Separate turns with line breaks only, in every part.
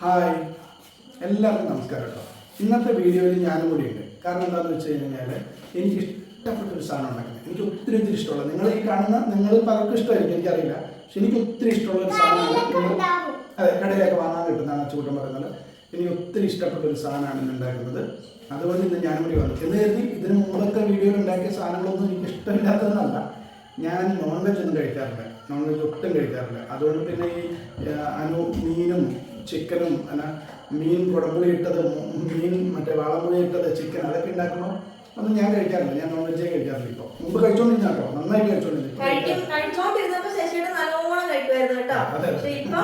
Hi. എല്ലാവർക്കും നമസ്കാരം കേട്ടോ ഇന്നത്തെ വീഡിയോയിൽ ഞാനും കൂടി ഉണ്ട് കാരണം എന്താണെന്ന് വെച്ച് കഴിഞ്ഞാൽ എനിക്ക് ഇഷ്ടപ്പെട്ട ഒരു സാധനം ഉണ്ടാക്കുന്നത്. എനിക്ക് ഒത്തിരി ഒത്തിരി ഇഷ്ടമുള്ള നിങ്ങൾ ഈ കാണുന്ന നിങ്ങൾ പലർക്കും ഇഷ്ടമായിരിക്കും എനിക്കറിയില്ല. പക്ഷെ എനിക്ക് ഒത്തിരി ഇഷ്ടമുള്ള ഒരു സാധനമാണ് അതെ കടയിലൊക്കെ വാങ്ങാൻ കിട്ടുന്നതാണ് ചൂട്ടം പറയുന്നത്. എനിക്ക് ഒത്തിരി ഇഷ്ടപ്പെട്ട ഒരു സാധനമാണ് ഇന്ന് ഉണ്ടാക്കുന്നത്. അതുകൊണ്ട് ഇന്ന് ഞാനും കൂടി വന്നു. എന്ന് കരുതി ഇതിന് മുമ്പത്തെ വീഡിയോയിൽ ഉണ്ടാക്കിയ സാധനങ്ങളൊന്നും എനിക്ക് ഇഷ്ടമില്ലാത്തതെന്നല്ല. ഞാൻ നോൺ വെജ് ഒന്നും കഴിക്കാറില്ല. നോൺ വെജ് ഒട്ടും കഴിക്കാറില്ല. അതുകൊണ്ട് പിന്നെ ഈ അനു മീനും ചിക്കനും അല്ല മീൻ കുടമ്പുളി ഇട്ടത് മീൻ മറ്റേ വാളമ്പുളി ഇട്ടത് ചിക്കൻ അതൊക്കെ ഉണ്ടാക്കുമ്പോൾ ഒന്നും ഞാൻ കഴിക്കാറില്ല. ഞാൻ നോൺ വെജേ കഴിക്കാറില്ല ഇപ്പോൾ മുമ്പ് കഴിച്ചോണ്ടിരുന്ന കേട്ടോ. നന്നായിട്ട് കഴിച്ചോണ്ടിരുന്നു അതെ.
ഇപ്പൊ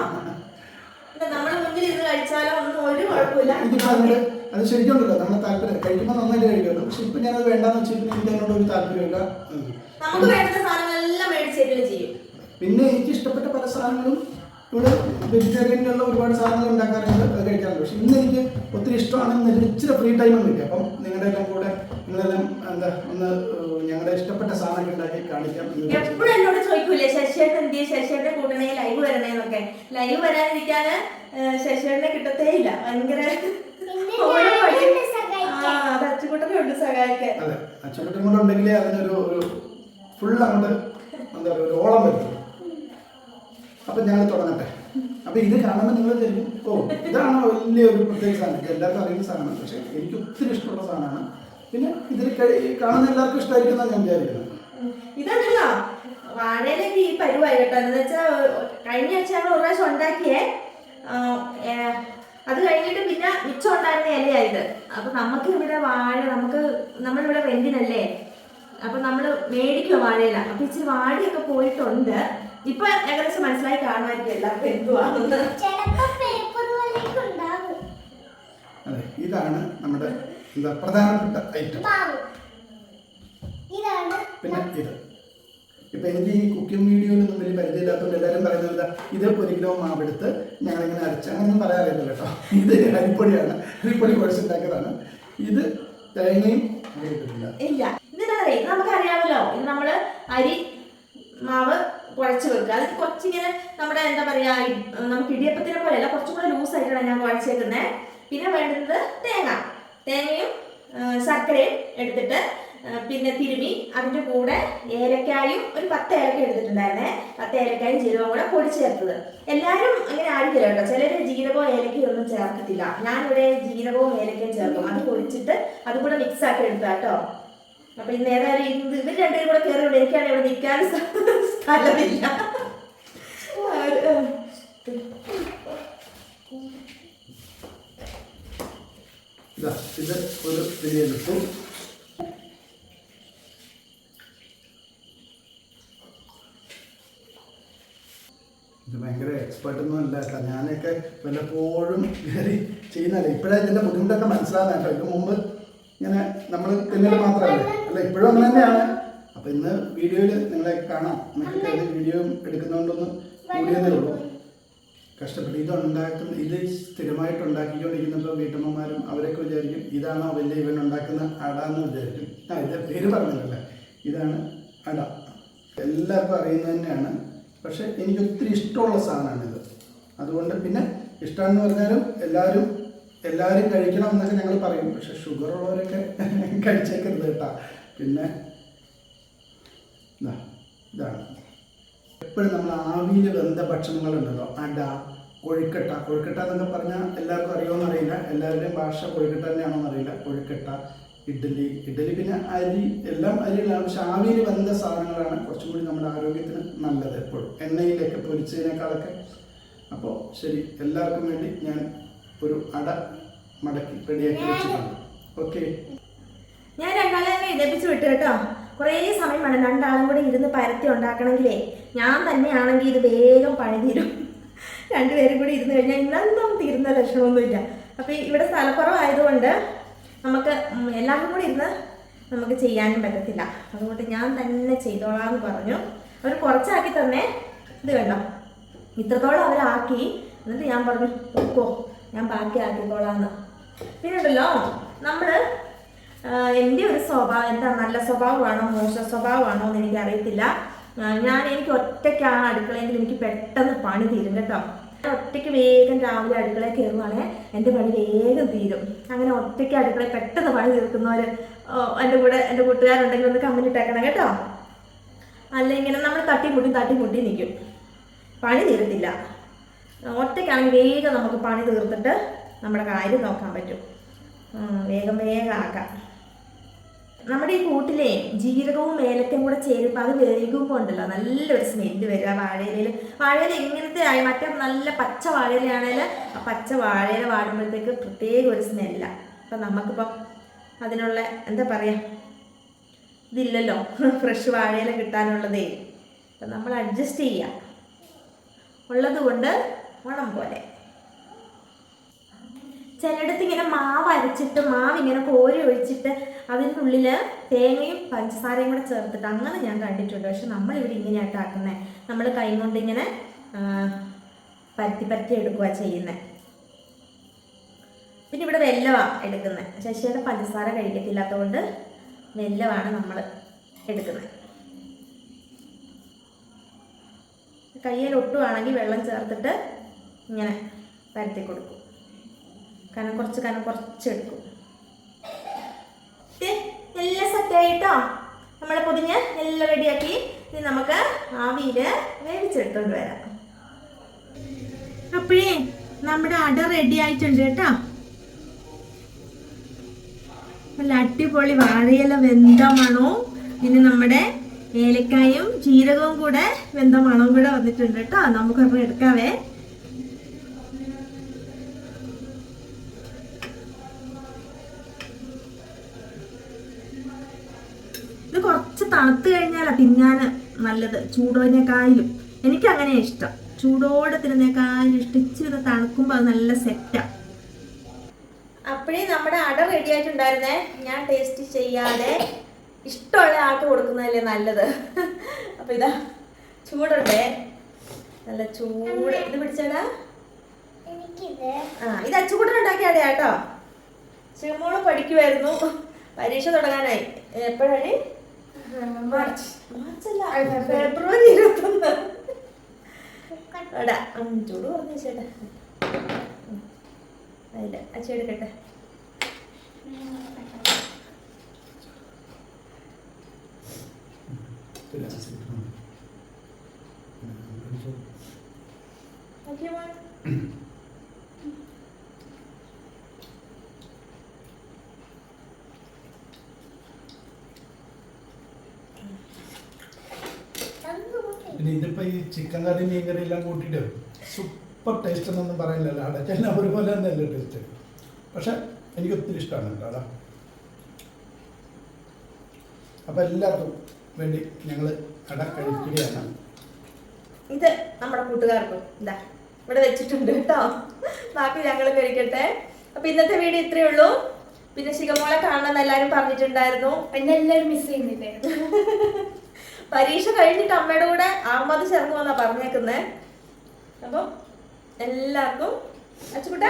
ഇപ്പൊ
ശരിക്കും ഉണ്ടല്ലോ. നമ്മൾ താല്പര്യം. കഴിക്കുമ്പോൾ നന്നായിട്ട് കഴിക്കുന്നു പക്ഷെ ഇപ്പൊ ഞാനത് വേണ്ടാന്ന് വെച്ചിട്ട് എനിക്ക് അതിനോട് ഒരു താല്പര്യമില്ല ഇല്ല.
നമുക്ക് വേണ്ട സാധനങ്ങളെല്ലാം മേടിച്ചേക്കലും ചെയ്യും.
പിന്നെ എനിക്ക് ഇഷ്ടപ്പെട്ട പല സാധനങ്ങളും ഇവിടെ വെജിറ്റേറിയനിലുള്ള ഒരുപാട് സാധനങ്ങൾ ഉണ്ടാക്കാറുണ്ട് അത് കഴിക്കാറുണ്ട്. പക്ഷെ ഇന്ന് എനിക്ക് ഒത്തിരി ഇഷ്ടമാണ് എന്നൊരു ഇച്ചിരി ഫ്രീ ടൈം ഒന്നും ഇല്ല. അപ്പം നിങ്ങളുടെ എല്ലാം കൂടെ നിങ്ങളെല്ലാം എന്താ ഒന്ന് ഞങ്ങളുടെ ഇഷ്ടപ്പെട്ട സാധനങ്ങൾ ഉണ്ടാക്കി കാണിക്കാം.
എപ്പോഴും എന്നോട് ചോദിക്കൂലേ ശശിയേട്ടൻ എന്ത് ശശിയേട്ടൻ കൂട്ടണേ ലൈവ് വരണേന്നൊക്കെ. ലൈവ് വരാതിരിക്കാന് ശശിയേട്ടനെ കിട്ടത്തേ ഇല്ല ഭയങ്കര അച്ചുകൂട്ടനെ ഉണ്ട് സഹായിക്കാൻ.
അതെ. അച്ചുകുട്ടും കൂടെ ഉണ്ടെങ്കിലേ അതിനൊരു ഒരു ഫുൾ അങ്ങോട്ട് എന്താ പറയുക ഒരു ഓളം വരും. അപ്പൊ ഞങ്ങൾ തുടങ്ങട്ടെ. അപ്പൊ ഇത് കാണുമ്പോൾ നിങ്ങൾ തരും. ഓ ഇതാണ് വലിയൊരു പ്രത്യേക സാധനം. എല്ലാവർക്കും അറിയുന്ന സാധനമാണ്. പക്ഷെ എനിക്ക് ഒത്തിരി ഇഷ്ടമുള്ള സാധനമാണ്. പിന്നെ ഇതിൽ കാണുന്ന എല്ലാവർക്കും ഇഷ്ടമായിരിക്കും ഞാൻ വിചാരിക്കുന്നത്.
ഇതല്ല വാഴയിലേക്ക് ഈ പരിവായി എന്ന് വെച്ചാൽ കഴിഞ്ഞ ആഴ്ച ഞങ്ങൾ ഒരു പ്രാവശ്യം ഉണ്ടാക്കിയേ. അത് കഴിഞ്ഞിട്ട് പിന്നെ മിച്ചം ഉണ്ടായിരുന്ന ഇലയായത് അപ്പൊ നമുക്ക് ഇവിടെ വാഴ നമുക്ക് നമ്മളിവിടെ റെന്റിനല്ലേ അപ്പൊ നമ്മൾ മേടിക്കുക വാഴയില. അപ്പൊ ഇച്ചിരി വാഴയൊക്കെ പോയിട്ടുണ്ട്. ഇപ്പൊ ഏകദേശം മനസ്സിലായി കാണുമായിരിക്കും എല്ലാവർക്കും എന്തുവാണെന്ന്.
അതെ ഇതാണ് നമ്മുടെ എന്താ പ്രധാനപ്പെട്ട ഐറ്റം പിന്നെ ഇത്. ഇപ്പൊ എനിക്ക് ഈ കുക്കിംഗ് വീഡിയോയിലൊന്നും വലിയ പരിചയമില്ലാത്തതുകൊണ്ട് എല്ലാവരും പറയുന്നത് ഇത് ഒരു കിലോ മാവെടുത്ത് ഞങ്ങളിങ്ങനെ അരച്ച് അങ്ങനെയൊന്നും പറയാറില്ല കേട്ടോ. ഇത് അരിപ്പൊടിയാണ്. അരിപ്പൊടി കുഴച്ചുണ്ടാക്കിയതാണ് ഇത് തേങ്ങയും.
ഇല്ല. ഇത് നമുക്കറിയാമല്ലോ ഇത് നമ്മൾ അരി മാവ് കുഴച്ച് വെക്കുക. അതിന് കുറച്ചിങ്ങനെ നമ്മുടെ എന്താ പറയാ നമുക്ക് ഇടിയപ്പത്തിനെ പോലെയല്ല കുറച്ചും കൂടെ ലൂസ് ആയിട്ടാണ് ഞാൻ കുഴച്ചേക്കുന്നത് പിന്നെ വേണ്ടുന്നത് തേങ്ങ. തേങ്ങയും ശർക്കരയും എടുത്തിട്ട് പിന്നെ തിരുമി അതിന്റെ കൂടെ ഏലക്കായും ഒരു പത്ത് ഏലക്ക എടുത്തിട്ടുണ്ടായിരുന്നേ. പത്ത് ഏലക്കായും ജീരകവും കൂടെ പൊടി ചേർത്തത്. എല്ലാവരും അങ്ങനെ ആയിരിക്കില്ല കേട്ടോ. ചിലർ ജീരകവും ഏലക്കയും ഒന്നും ചേർക്കത്തില്ല. ഞാനിവിടെ ജീരകവും ഏലക്കയും ചേർക്കും. അത് പൊടിച്ചിട്ട് അതും കൂടെ മിക്സ് ആക്കി എടുത്താ കേട്ടോ. അപ്പൊ ഇന്ന് ഏതായാലും ഇന്ന് ഇവർ രണ്ടുപേരും കൂടെ കയറി ഇവിടെ എനിക്കാണ് ഇവിടെ നിൽക്കാൻ സ്ഥലമില്ല.
ഇതാ ഇത് ഒരു പിടിയെടുത്തു ഇത് ഭയങ്കര എക്സ്പേർട്ട് ഒന്നും അല്ല കേട്ടോ. ഞാനൊക്കെ വല്ലപ്പോഴും കയറി ചെയ്യുന്നതല്ല? ഇപ്പോഴാണ് ഇതിന്റെ ബുദ്ധിമുട്ടൊക്കെ മനസ്സിലാകാൻ കേട്ടോ. ഇതിന് മുമ്പ് ഇങ്ങനെ നമ്മൾ തിന്നൽ മാത്രമല്ല? അല്ല ഇപ്പോഴും അങ്ങനെ തന്നെയാണ്. അപ്പൊ ഇന്ന് വീഡിയോയിൽ നിങ്ങളെ കാണാം. നമുക്ക് വീഡിയോ എടുക്കുന്നതുകൊണ്ടൊന്ന് കൂടിയതേ ഉള്ളൂ. കഷ്ടപ്പെട്ട് ഇത് ഉണ്ടാക്കുന്ന ഇത് സ്ഥിരമായിട്ട് ഉണ്ടാക്കിക്കൊണ്ടിരിക്കുന്നപ്പോൾ വീട്ടമ്മമാരും അവരൊക്കെ വിചാരിക്കും ഇതാണോ വലിയ ഇവൻ ഉണ്ടാക്കുന്ന അട എന്ന് വിചാരിക്കും. ആ ഇത് പേര് പറഞ്ഞില്ലല്ലേ ഇതാണ് അട. എല്ലാവർക്കും അറിയുന്നത് തന്നെയാണ്. പക്ഷേ എനിക്ക് ഒത്തിരി ഇഷ്ടമുള്ള സാധനമാണിത്. അതുകൊണ്ട് പിന്നെ ഇഷ്ടമെന്ന് പറഞ്ഞാലും എല്ലാവരും എല്ലാവരും കഴിക്കണം എന്നൊക്കെ ഞങ്ങൾ പറയും. പക്ഷേ ഷുഗർ ഉള്ളവരൊക്കെ കഴിച്ചേക്കരുത് കേട്ടാ. പിന്നെ ഇതാ ഇതാണ്. എപ്പോഴും നമ്മൾ ആവിയിൽ വെന്ത ഭക്ഷണങ്ങളുണ്ടല്ലോ. അട കൊഴുക്കട്ട. കൊഴുക്കട്ട എന്നൊക്കെ പറഞ്ഞാൽ എല്ലാവർക്കും അറിയുമോ അറിയില്ല. എല്ലാവരുടെയും ഭാഷ കൊഴുക്കട്ട തന്നെയാണോ എന്നറിയില്ല കൊഴുക്കട്ട ഇഡ്ഡലി. ഇഡ്ഡലി പിന്നെ അരി എല്ലാം അരികളാണ് പക്ഷെ ആവിയിൽ വെന്ത സാധനങ്ങളാണ് കുറച്ചും കൂടി നമ്മുടെ ആരോഗ്യത്തിന് നല്ലത് എപ്പോഴും. എണ്ണയിലൊക്കെ പൊരിച്ചതിനേക്കാളൊക്കെ. അപ്പോൾ ശരി എല്ലാവർക്കും വേണ്ടി ഞാൻ ഒരു അട മടക്കി റെഡിയാക്കി വെച്ചിട്ടുണ്ട്. ഓക്കെ.
ഞാൻ രണ്ടാളെ തന്നെ എഴുന്നേപ്പിച്ച് വിട്ടു കേട്ടോ. കുറേ സമയം വേണം. രണ്ടാളും കൂടെ ഇരുന്ന് പരത്തി ഉണ്ടാക്കണമെങ്കിലേ ഞാൻ തന്നെയാണെങ്കിൽ ഇത് വേഗം പണി തീരും രണ്ടുപേരും കൂടി ഇരുന്ന് കഴിഞ്ഞാൽ ഇന്നൊന്നും തീരുന്ന ലക്ഷണമൊന്നുമില്ല. അപ്പോൾ ഇവിടെ സ്ഥലക്കുറവായതുകൊണ്ട് നമുക്ക് എല്ലാവരും കൂടി ഇരുന്ന് നമുക്ക് ചെയ്യാനും പറ്റത്തില്ല. അതുകൊണ്ട് ഞാൻ തന്നെ ചെയ്തോളാം എന്ന് പറഞ്ഞു. അവർ കുറച്ചാക്കി തന്നെ ഇത് കണ്ടോ? ഇത്രത്തോളം അവരാക്കി. എന്നിട്ട് ഞാൻ പറഞ്ഞു ഓക്കോ ഞാൻ ബാക്കി ആക്കിക്കോളാന്ന് പിന്നെ ഉണ്ടല്ലോ നമ്മൾ എന്റെ ഒരു സ്വഭാവം എന്താ നല്ല സ്വഭാവമാണോ മോശ സ്വഭാവമാണോ എന്ന് എനിക്ക് അറിയത്തില്ല ഞാൻ എനിക്ക് ഒറ്റയ്ക്കാണ് അടുക്കളയെങ്കിൽ എനിക്ക് പെട്ടെന്ന് പണി തീരും കേട്ടോ. ഒറ്റയ്ക്ക് വേഗം രാവിലെ അടുക്കളയിൽ കയറുവാണേ എന്റെ പണി വേഗം തീരും. അങ്ങനെ ഒറ്റയ്ക്ക് അടുക്കളയിൽ പെട്ടെന്ന് പണി തീർക്കുന്നവർ എന്റെ കൂടെ എന്റെ കൂട്ടുകാരുണ്ടെങ്കിൽ ഒന്ന് കമന്റ് ഇട്ടേക്കണം കേട്ടോ. അല്ല ഇങ്ങനെ നമ്മൾ തട്ടിമുട്ടി തട്ടിമുട്ടി നിൽക്കും പണി തീരത്തില്ല. ഒറ്റയ്ക്കാണെങ്കിൽ വേഗം നമുക്ക് പണി തീർത്തിട്ട് നമ്മുടെ കാര്യം നോക്കാൻ പറ്റും. വേഗം വേഗം ആക്കാം. നമ്മുടെ ഈ കൂട്ടിലെ ജീരകവും ഏലക്കയും കൂടെ ചേരുമ്പോൾ അത് വേകുമ്പോൾ ഉണ്ടല്ലോ നല്ലൊരു സ്മെല്ല് വരിക വാഴയിലയിൽ വാഴയില ഇങ്ങനത്തെ ആയി മറ്റേ നല്ല പച്ച വാഴയിലാണെങ്കിൽ ആ പച്ച വാഴയില വാടുമ്പോഴത്തേക്ക് പ്രത്യേക ഒരു സ്മെല്ലാണ് അപ്പം നമുക്കിപ്പം അതിനുള്ള എന്താ പറയുക ഇതില്ലല്ലോ ഫ്രഷ് വാഴയില കിട്ടാനുള്ളതേ. അപ്പം നമ്മൾ അഡ്ജസ്റ്റ് ചെയ്യുക ഉള്ളത് കൊണ്ട് ഓണം പോലെ. ചിലയിടത്ത് ഇങ്ങനെ മാവ് അരച്ചിട്ട് മാവ് ഇങ്ങനെ കോരി ഒഴിച്ചിട്ട് അതിന്റെ ഉള്ളിൽ തേങ്ങയും പഞ്ചസാരയും കൂടെ ചേർത്തിട്ട് അങ്ങനെ ഞാൻ കണ്ടിട്ടുണ്ട്. പക്ഷെ നമ്മളിവിടെ ഇങ്ങനെയായിട്ട് ആക്കുന്നത് നമ്മൾ കൈ കൊണ്ട് ഇങ്ങനെ പരത്തി പരത്തി എടുക്കുക ചെയ്യുന്നത് പിന്നെ ഇവിടെ വെല്ലമാണ് എടുക്കുന്നത് ശശിയുടെ പഞ്ചസാര കഴിക്കത്തില്ലാത്തതുകൊണ്ട് വെല്ലമാണ് നമ്മൾ എടുക്കുന്നത് കയ്യിൽ ഒട്ടുവാണെങ്കിൽ വെള്ളം ചേർത്തിട്ട് ഇങ്ങനെ പരത്തി കൊടുക്കും. കനം കുറച്ച് കനം കുറച്ച് എടുക്കും. എല്ലാം സെറ്റായിട്ടോ നമ്മൾ പൊതിഞ്ഞ് എല്ലാം റെഡിയാക്കി ഇനി നമുക്ക് ആവിയിൽ വേവിച്ചെടുത്തോണ്ട് വരാം. അപ്പോഴേ നമ്മുടെ അട റെഡി ആയിട്ടുണ്ട് കേട്ടോ. നല്ല അടിപൊളി വാഴയില വെന്ത മണവും പിന്നെ നമ്മുടെ ഏലക്കായും ജീരകവും കൂടെ വെന്ത മണവും കൂടെ വന്നിട്ടുണ്ട് കേട്ടോ. നമുക്കൊരെണ്ണം എടുക്കാവേ. തണുത്ത് കഴിഞ്ഞാലാ തിന്നാൻ നല്ലത്. ചൂടോനേക്കായാലും എനിക്ക് അങ്ങനെ ഇഷ്ടം. ചൂടോടെ തിരുന്നേക്കാളും ഇഷ്ടിച്ച് ഇത് തണുക്കുമ്പോൾ അത് നല്ല സെറ്റാ അപ്പോഴേ നമ്മുടെ അട റെഡി ആയിട്ടുണ്ടായിരുന്നേ. ഞാൻ ടേസ്റ്റ് ചെയ്യാതെ ഇഷ്ടമുള്ള ആൾക്ക് കൊടുക്കുന്നതല്ലേ നല്ലത്. അപ്പൊ ഇതാ ചൂടുണ്ടേ. നല്ല ചൂട്. ഇത് പിടിച്ചടാ.
എനിക്കിത്
ആ ഇത് അച്ചുകൂട്ടൻ ഉണ്ടാക്കിയ അടയാ കേട്ടോ ചെമ്മോൾ പഠിക്കുമായിരുന്നു പരീക്ഷ തുടങ്ങാനായി. എപ്പോഴാണ്? മാർച്ച്. മാർച്ചല്ല. ഫെബ്രുവരി ഇരുപത്തൊന്ന്. അടാ ഉം, ചൂട് പറഞ്ഞു ചേട്ടാ. അതില്ല അച്ഛ എടുക്കട്ടെ. ഓക്കെ മോൻ
പിന്നെ ഇതിപ്പോ ഈ ചിക്കൻ കറി മീൻ കറി എല്ലാം കൂട്ടിയിട്ട് സൂപ്പർ ടേസ്റ്റ് എന്നൊന്നും പറയില്ലല്ലോ അടച്ചെല്ലാം ഒരുപോലെ തന്നെയല്ലേ ടേസ്റ്റ് പക്ഷെ എനിക്ക് ഒത്തിരി ഇഷ്ടമാണ് കേട്ടോ അതാ. അപ്പൊ എല്ലാവർക്കും വേണ്ടി ഞങ്ങൾ അട കഴിക്കുകയാണ്.
ഇത് നമ്മുടെ കൂട്ടുകാർക്കും ഇതാ ഇവിടെ വെച്ചിട്ടുണ്ട് കേട്ടോ. ബാക്കി ഞങ്ങൾ കഴിക്കട്ടെ. അപ്പൊ ഇന്നത്തെ വീഡിയോ ഇത്രയേ ഉള്ളൂ. പിന്നെ ശിഖമോളെ കാണണമെന്ന് എല്ലാരും പറഞ്ഞിട്ടുണ്ടായിരുന്നു.
എന്നെ എല്ലാവരും മിസ് ചെയ്യുന്നില്ലേ?
പരീക്ഷ കഴിഞ്ഞിട്ട് അമ്മയുടെ കൂടെ അഹമ്മദ് ചേർന്നു വന്നാ പറഞ്ഞേക്കുന്നേ. അപ്പം എല്ലാവർക്കും അച്ചുകുട്ട